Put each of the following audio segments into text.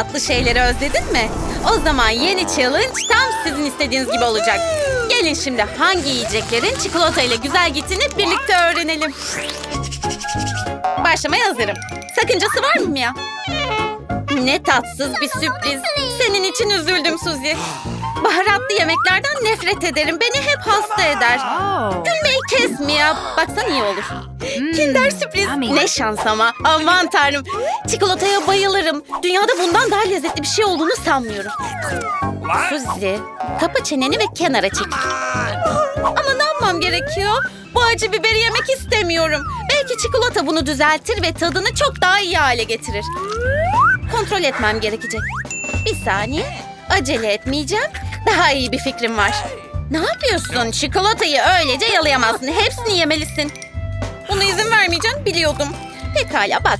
Tatlı şeyleri özledin mi? O zaman yeni challenge tam sizin istediğiniz gibi olacak. Gelin şimdi hangi yiyeceklerin çikolata ile güzel gittiğini birlikte öğrenelim. Başlamaya hazırım. Sakıncası var mı ya? Ne tatsız bir sürpriz. Senin için üzüldüm Suzi. Baharatlı yemeklerden nefret ederim. Beni hep hasta eder. Oh. Kes Mia. Baksan iyi olur. Kinder sürpriz. Ne şans ama. Aman tanrım. Çikolataya bayılırım. Dünyada bundan daha lezzetli bir şey olduğunu sanmıyorum. Suzi, kapa çeneni ve kenara çekil. Ama ne yapmam gerekiyor? Bu acı biberi yemek istemiyorum. Belki çikolata bunu düzeltir ve tadını çok daha iyi hale getirir. Kontrol etmem gerekecek. Bir saniye. Acele etmeyeceğim. Daha iyi bir fikrim var. Ne yapıyorsun? Çikolatayı öylece yalayamazsın. Hepsini yemelisin. Buna izin vermeyeceğim biliyordum. Pekala bak.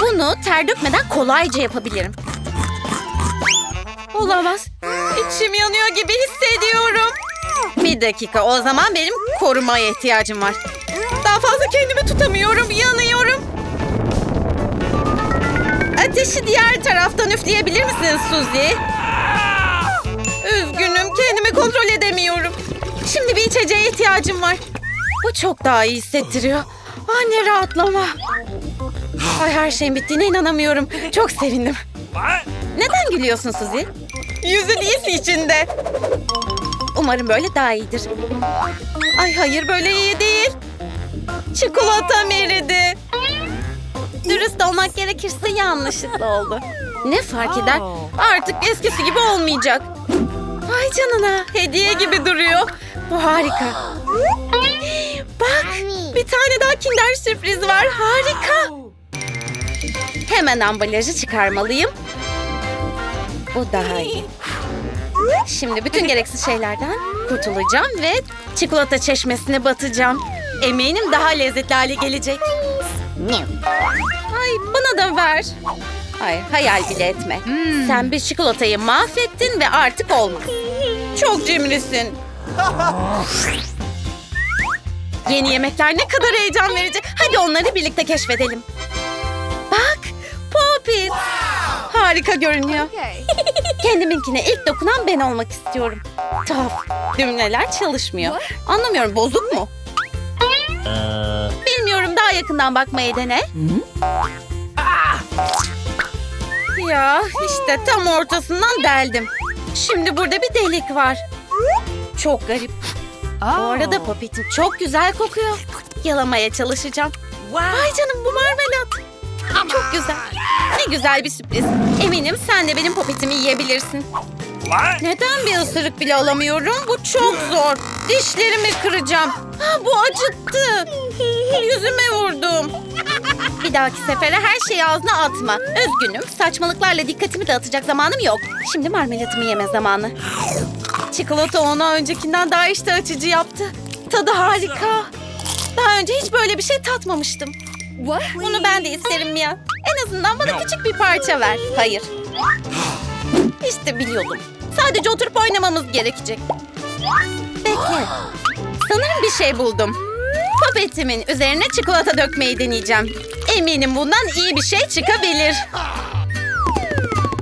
Bunu ter dökmeden kolayca yapabilirim. Olamaz. İçim yanıyor gibi hissediyorum. Bir dakika o zaman benim korumaya ihtiyacım var. Daha fazla kendimi tutamıyorum. Yanıyorum. Ateşi diğer taraftan üfleyebilir misin Suzy? Üzgünüm kendimi kontrol edemiyorum. Şimdi bir içeceğe ihtiyacım var. Bu çok daha iyi hissettiriyor. Ah ne rahatlama. Ay her şeyin bittiğine inanamıyorum. Çok sevindim. Neden gülüyorsun Suzy? Yüzün iyisi içinde. Umarım böyle daha iyidir. Ay hayır böyle iyi değil. Çikolatam eridi. Dürüst olmak gerekirse yanlışlıkla oldu. Ne fark eder? Artık eskisi gibi olmayacak. Canına hediye gibi duruyor. Bu harika. Bak bir tane daha kinder sürpriz var. Harika. Hemen ambalajı çıkarmalıyım. Bu daha iyi. Şimdi bütün gereksiz şeylerden kurtulacağım ve çikolata çeşmesine batacağım. Eminim daha lezzetli hale gelecek. Ay bana da ver. Hayır hayal bile etme. Sen bir çikolatayı mahvettin ve artık olmaz. Çok cimrisin. Yeni yemekler ne kadar heyecan verici. Hadi onları birlikte keşfedelim. Bak Popit. Harika görünüyor. Kendiminkine ilk dokunan ben olmak istiyorum. Tuhaf. Düğmeler çalışmıyor. Anlamıyorum bozuk mu? Bilmiyorum daha yakından bakmayı dene. Ya işte tam ortasından deldim. Şimdi burada bir delik var. Çok garip. Bu arada papetim çok güzel kokuyor. Yalamaya çalışacağım. Vay canım bu marmelat. Çok güzel. Ne güzel bir sürpriz. Eminim sen de benim popetimi yiyebilirsin. Neden bir ısırık bile alamıyorum? Bu çok zor. Dişlerimi kıracağım. Ha, bu acıttı. Yüzüme vurdum. Bir dahaki sefere her şeyi ağzına atma. Üzgünüm. Saçmalıklarla dikkatimi dağıtacak zamanım yok. Şimdi marmelatımı yeme zamanı. Çikolata onu öncekinden daha iştah açıcı yaptı. Tadı harika. Daha önce hiç böyle bir şey tatmamıştım. Bunu ben de isterim Mia. En azından bana küçük bir parça ver. Hayır. İşte biliyordum. Sadece oturup oynamamız gerekecek. Bekle. Sanırım bir şey buldum. Popetimin üzerine çikolata dökmeyi deneyeceğim. Eminim bundan iyi bir şey çıkabilir.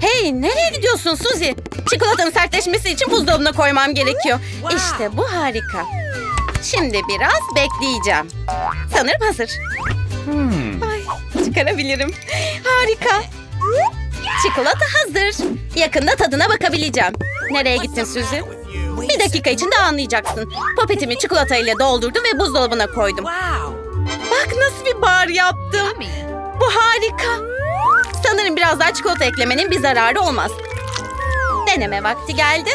Hey nereye gidiyorsun Suzy? Çikolatanın sertleşmesi için buzdolabına koymam gerekiyor. İşte bu harika. Şimdi biraz bekleyeceğim. Sanırım hazır. Ay, çıkarabilirim. Harika. Çikolata hazır. Yakında tadına bakabileceğim. Nereye gittin Suzy? Bir dakika içinde anlayacaksın. Popetimi çikolatayla doldurdum ve buzdolabına koydum. Bak nasıl bir bar yaptım. Bu harika. Sanırım biraz daha çikolata eklemenin bir zararı olmaz. Deneme vakti geldi.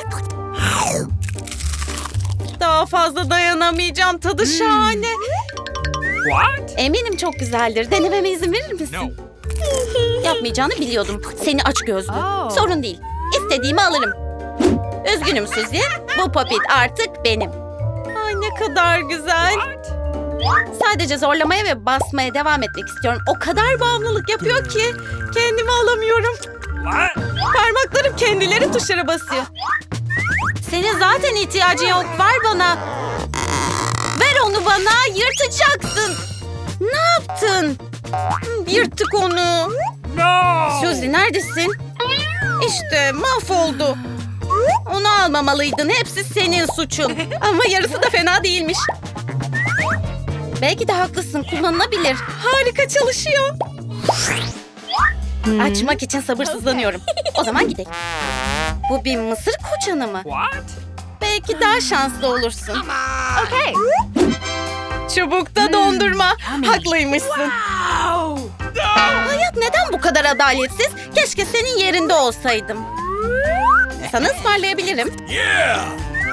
Daha fazla dayanamayacağım. Tadı şahane. What? Eminim çok güzeldir. Denememe izin verir misin? Yapmayacağını biliyordum. Seni aç gözlü. Oh. Sorun değil. İstediğimi alırım. Üzgünüm Suzy. Bu popit artık benim. Ay ne kadar güzel. Sadece zorlamaya ve basmaya devam etmek istiyorum. O kadar bağımlılık yapıyor ki kendimi alamıyorum. Parmaklarım kendileri tuşlara basıyor. Senin zaten ihtiyacın yok. Ver bana. Ver onu bana. Yırtacaksın. Ne yaptın? Yırttık onu. No! Suzy neredesin? İşte mahvoldu. Onu almamalıydın. Hepsi senin suçun. Ama yarısı da fena değilmiş. Belki de haklısın. Kullanılabilir. Harika çalışıyor. Açmak için sabırsızlanıyorum. O zaman gidelim. Bu bir mısır koçanı mı? What? Belki daha şanslı olursun. Okay. Çubukta dondurma. Haklıymışsın. Hayat neden bu kadar adaletsiz? Keşke senin yerinde olsaydım. Sana ısmarlayabilirim. Yeah!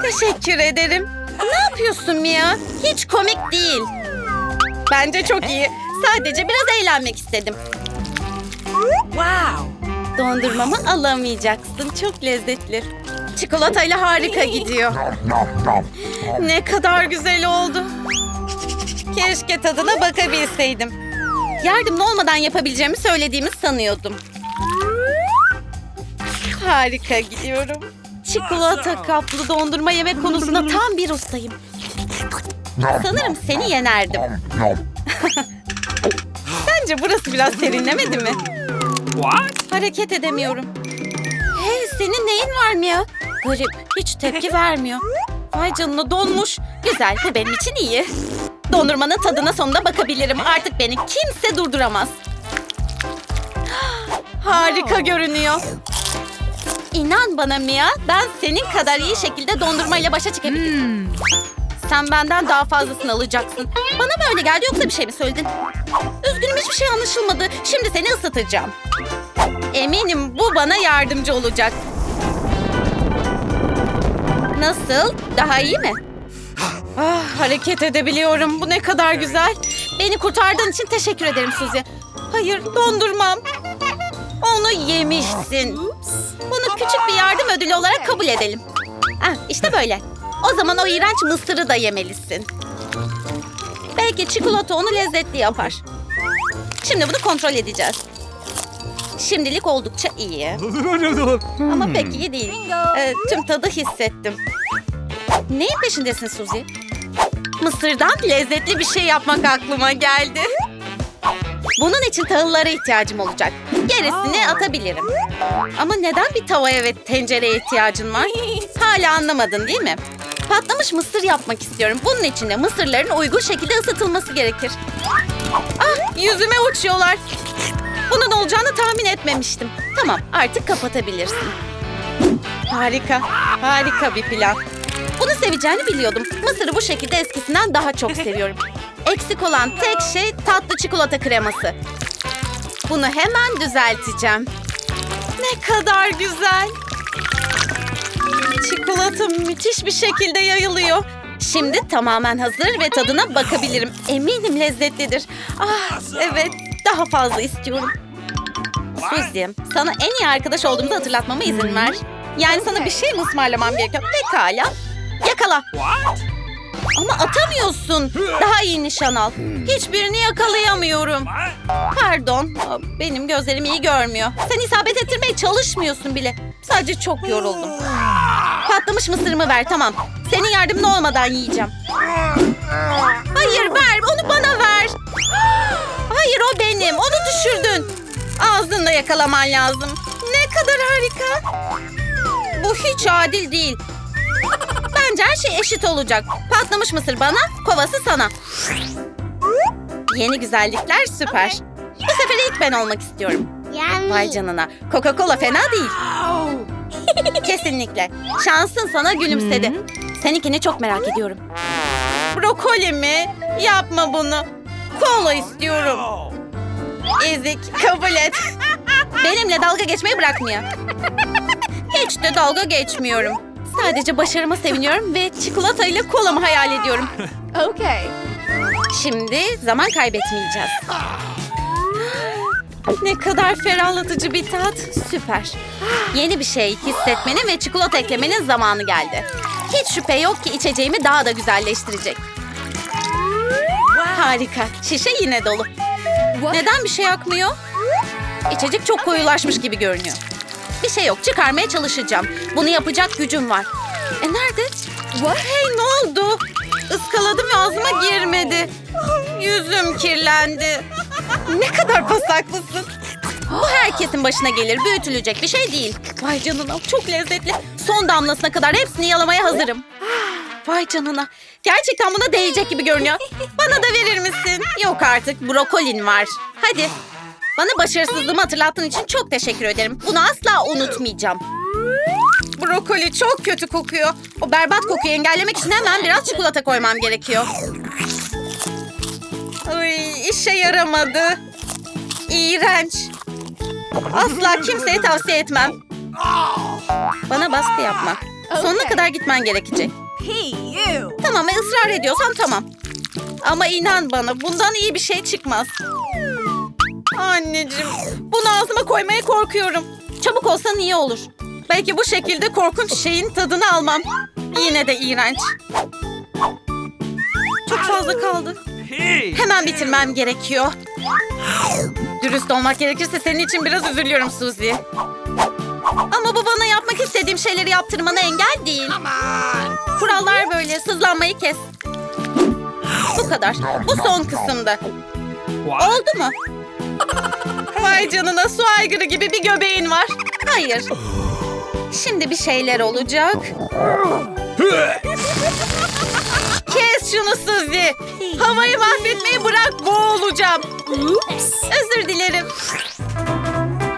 Teşekkür ederim. Ne yapıyorsun Mia? Hiç komik değil. Bence çok iyi. Sadece biraz eğlenmek istedim. Wow! Dondurmamı alamayacaksın. Çok lezzetli. Çikolatayla harika gidiyor. Ne kadar güzel oldu. Keşke tadına bakabilseydim. Yardımlı olmadan yapabileceğimi söylediğimi sanıyordum. Harika gidiyorum. Çikolata kaplı dondurma yemek konusunda tam bir ustayım. Sanırım seni yenerdim. Sence burası biraz serinlemedi mi? What? Hareket edemiyorum. Hey senin neyin var Mia? Garip hiç tepki vermiyor. Vay canına donmuş. Güzel bu benim için iyi. Dondurmanın tadına sonunda bakabilirim. Artık beni kimse durduramaz. Harika görünüyor. İnan bana Mia, ben senin kadar iyi şekilde dondurmayla başa çıkabilirim. Sen benden daha fazlasını alacaksın. Bana mı öyle geldi yoksa bir şey mi söyledin? Üzgünüm hiçbir şey anlaşılmadı. Şimdi seni ısıtacağım. Eminim bu bana yardımcı olacak. Nasıl? Daha iyi mi? Ah, hareket edebiliyorum. Bu ne kadar güzel. Beni kurtardığın için teşekkür ederim Suzi. Hayır, dondurmam. Onu yemişsin. Bunu küçük bir yardım ödülü olarak kabul edelim. Ah, işte böyle. O zaman o iğrenç mısırı da yemelisin. Belki çikolata onu lezzetli yapar. Şimdi bunu kontrol edeceğiz. Şimdilik oldukça iyi. Ama pek iyi değil. Ee, tüm tadı hissettim. Neyin peşindesin Suzi? Mısırdan lezzetli bir şey yapmak aklıma geldi. Bunun için tahıllara ihtiyacım olacak. Gerisini atabilirim. Ama neden bir tavaya ve tencereye ihtiyacın var? Hala anlamadın değil mi? Patlamış mısır yapmak istiyorum. Bunun için de mısırların uygun şekilde ısıtılması gerekir. Ah yüzüme uçuyorlar. Bunun olacağını tahmin etmemiştim. Tamam artık kapatabilirsin. Harika, harika bir plan. Bunu seveceğini biliyordum. Mısırı bu şekilde eskisinden daha çok seviyorum. Eksik olan tek şey tatlı çikolata kreması. Bunu hemen düzelteceğim. Ne kadar güzel. Çikolata müthiş bir şekilde yayılıyor. Şimdi tamamen hazır ve tadına bakabilirim. Eminim lezzetlidir. Ah evet daha fazla istiyorum. Suzy, sana en iyi arkadaş olduğumuzu hatırlatmama izin ver. Yani sana bir şey mi ısmarlamam gerekiyor? Pekala. Yakala. What? Ama atamıyorsun. Daha iyi nişan al. Hiçbirini yakalayamıyorum. Pardon. Benim gözlerim iyi görmüyor. Sen isabet ettirmeye çalışmıyorsun bile. Sadece çok yoruldum. Patlamış mısırımı ver tamam. Senin yardımın olmadan yiyeceğim. Hayır ver onu bana ver. Hayır o benim. Onu düşürdün. Ağzınla yakalaman lazım. Ne kadar harika. Bu hiç adil değil. Bence her şey eşit olacak. Patlamış mısır bana, kovası sana. Yeni güzellikler süper. Bu sefer ilk ben olmak istiyorum. Vay canına. Coca-Cola fena değil. Kesinlikle. Şansın sana gülümsedi. Seninkini çok merak ediyorum. Brokoli mi? Yapma bunu. Kola istiyorum. Ezik kabul et. Benimle dalga geçmeyi bırakmıyor. Hiç de dalga geçmiyorum. Sadece başarıma seviniyorum ve çikolata ile kolamı hayal ediyorum. Okay. Şimdi zaman kaybetmeyeceğiz. Ne kadar ferahlatıcı bir tat. Süper. Yeni bir şey hissetmenin ve çikolata eklemenin zamanı geldi. Hiç şüphe yok ki içeceğimi daha da güzelleştirecek. Harika. Şişe yine dolu. Neden bir şey akmıyor? İçecek çok koyulaşmış gibi görünüyor. Bir şey yok. Çıkarmaya çalışacağım. Bunu yapacak gücüm var. E nerede? Hey ne oldu? Iskaladım ve ağzıma girmedi. Yüzüm kirlendi. Ne kadar pasaklısın. Bu herkesin başına gelir. Büyütülecek bir şey değil. Vay canına çok lezzetli. Son damlasına kadar hepsini yalamaya hazırım. Vay canına. Gerçekten buna değecek gibi görünüyor. Bana da verir misin? Yok artık brokolin var. Hadi. Bana başarısızlığımı hatırlattığın için çok teşekkür ederim. Bunu asla unutmayacağım. Brokoli çok kötü kokuyor. O berbat kokuyu engellemek için hemen biraz çikolata koymam gerekiyor. İşe yaramadı. İğrenç. Asla kimseye tavsiye etmem. Bana baskı yapma. Sonuna kadar gitmen gerekecek. Tamam ısrar ediyorsan tamam. Ama inan bana bundan iyi bir şey çıkmaz. Anneciğim bunu ağzıma koymaya korkuyorum. Çabuk olsan iyi olur. Belki bu şekilde korkunç şeyin tadını almam. Yine de iğrenç. Çok fazla kaldı. Hemen bitirmem gerekiyor. Dürüst olmak gerekirse senin için biraz üzülüyorum Suzy. Ama bu bana yapmak istediğim şeyleri yaptırmana engel değil. Kurallar böyle. Sızlanmayı kes. Bu kadar. Bu son kısımda. Oldu mu? Vay canına su aygırı gibi bir göbeğin var. Hayır. Şimdi bir şeyler olacak. Kes şunu Suzy. Havayı mahvetmeyi bırak boğulacağım. Özür dilerim.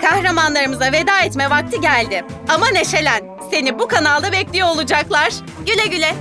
Kahramanlarımıza veda etme vakti geldi. Ama neşelen. Seni bu kanalda bekliyor olacaklar. Güle güle.